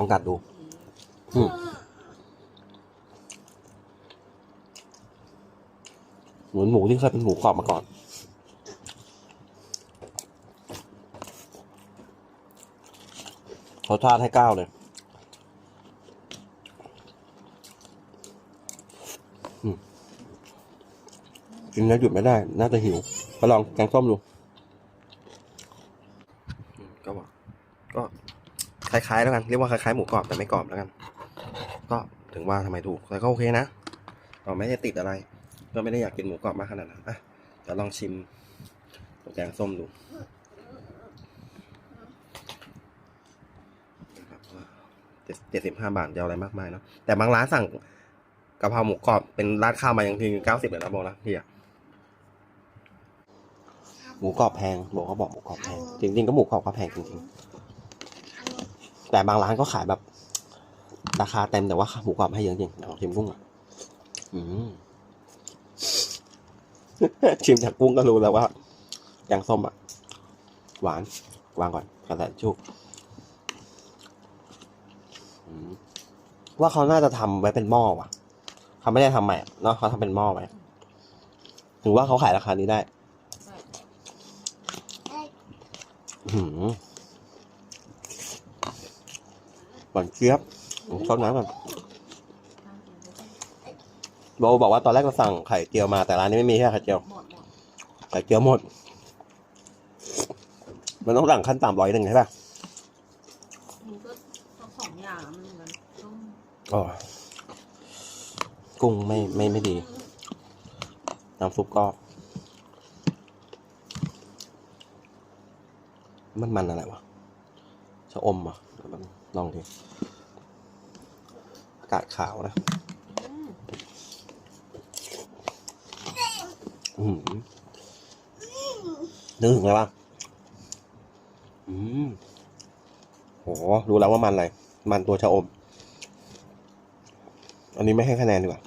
ลองกัดดู อืมเหมือนหมูที่เคยเป็นหมูกรอบมาก่อนรสชาติให้เก้าเลยอืมกินแล้วหยุดไม่ได้ น่าจะหิวไปลองแกงส้มดูอืมก็บอกก็ คล้ายๆแล้วกันเรียกว่าคล้ายๆหมูกรอบแต่ไม่กรอบแล้วกัน ก็ถึงว่าทำไมถูกแต่ก็โอเคนะเราไม่ได้ติดอะไร ก็ไม่ได้อยากกินหมูกรอบมากขนาดนั้นอะเดี๋ยวลองชิมแกงส้มดูนะครับเจ็ดสิบห้าบาทจะเอาอะไรมากมายเนาะแต่บางร้านสั่งกะเพราหมูกรอบเป็นราดข้าวมาอย่างทีเก้าสิบเลยนะบอกนะพี่อะหมูกรอบแพงบอกเขาบอกหมูกรอบแพงจริงๆก็หมูกรอบก็แพงจริงๆ แต่บางร้านก็ขายแบบ ราคาเต็มแต่ว่าหมูกรอบให้เยอะจริงเอาชิมกุ้งอะอืมชิมจากกุ้งก็รู้แล้วว่าแกงส้มอะ หวานวางก่อนกระแสชุกอืมว่าเขาน่าจะทำไว้เป็นหม้อว่ะเขาไม่ได้ทำใหม่อะเนาะเขาทำเป็นหม้อไว้ถึงว่าเขาขายราคานี้ได้ อื้อ หือหวานเจี๊ยบซดน้ำก่อนโบบอกว่าตอนแรกเราสั่งไข่เจียวมาแต่ร้านนี้ไม่มีแค่ไข่เจียว ไข่เจียวหมด มันต้องสั่งขั้นต่ำร้อยหนึ่งใช่ป่ะมันก็ทั้งสองอย่างมันเหมือนต้มอ๋อกุ้งไม่ไม่ไม่ดี น้ำซุปก็ มันมันอะไรวะ ชะอมอะลองดิอากาศขาวนะ อืมนึกถึงอะไรบ้างอืมโห รู้แล้วว่ามันอะไร มันตัวชะอม อันนี้ไม่ให้คะแนนดีกว่า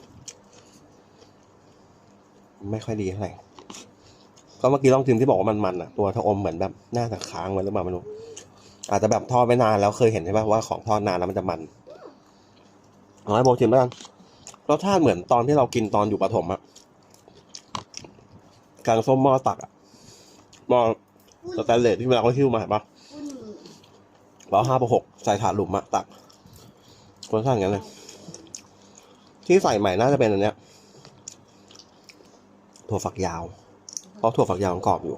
ไม่ค่อยดีเท่าไหร่ ก็เมื่อกี้ลองชิมที่บอกว่ามันมันอะ ตัวชะอมเหมือนแบบหน่าจะค้างไว้หรือเปล่าไม่รู้ อาจจะแบบทอดไว้นานแล้วเคยเห็นใช่ไหมว่าของทอดนานแล้วมันจะมันเอาให้โบชิมแล้วกันรสชาติเหมือนตอนที่เรากินตอนอยู่ประถมอะกางส้มหม้อตักอะหม้อสแตนเลสที่เวลาเขาหิ้วมาเห็นปะเราห้าประหกใส่ถาดหลุมอะตักรสชาติอย่างนั้นเลย ที่ใส่ใหม่น่าจะเป็นอันเนี้ยถั่วฝักยาว เพราะถั่วฝักยาวกรอบอยู่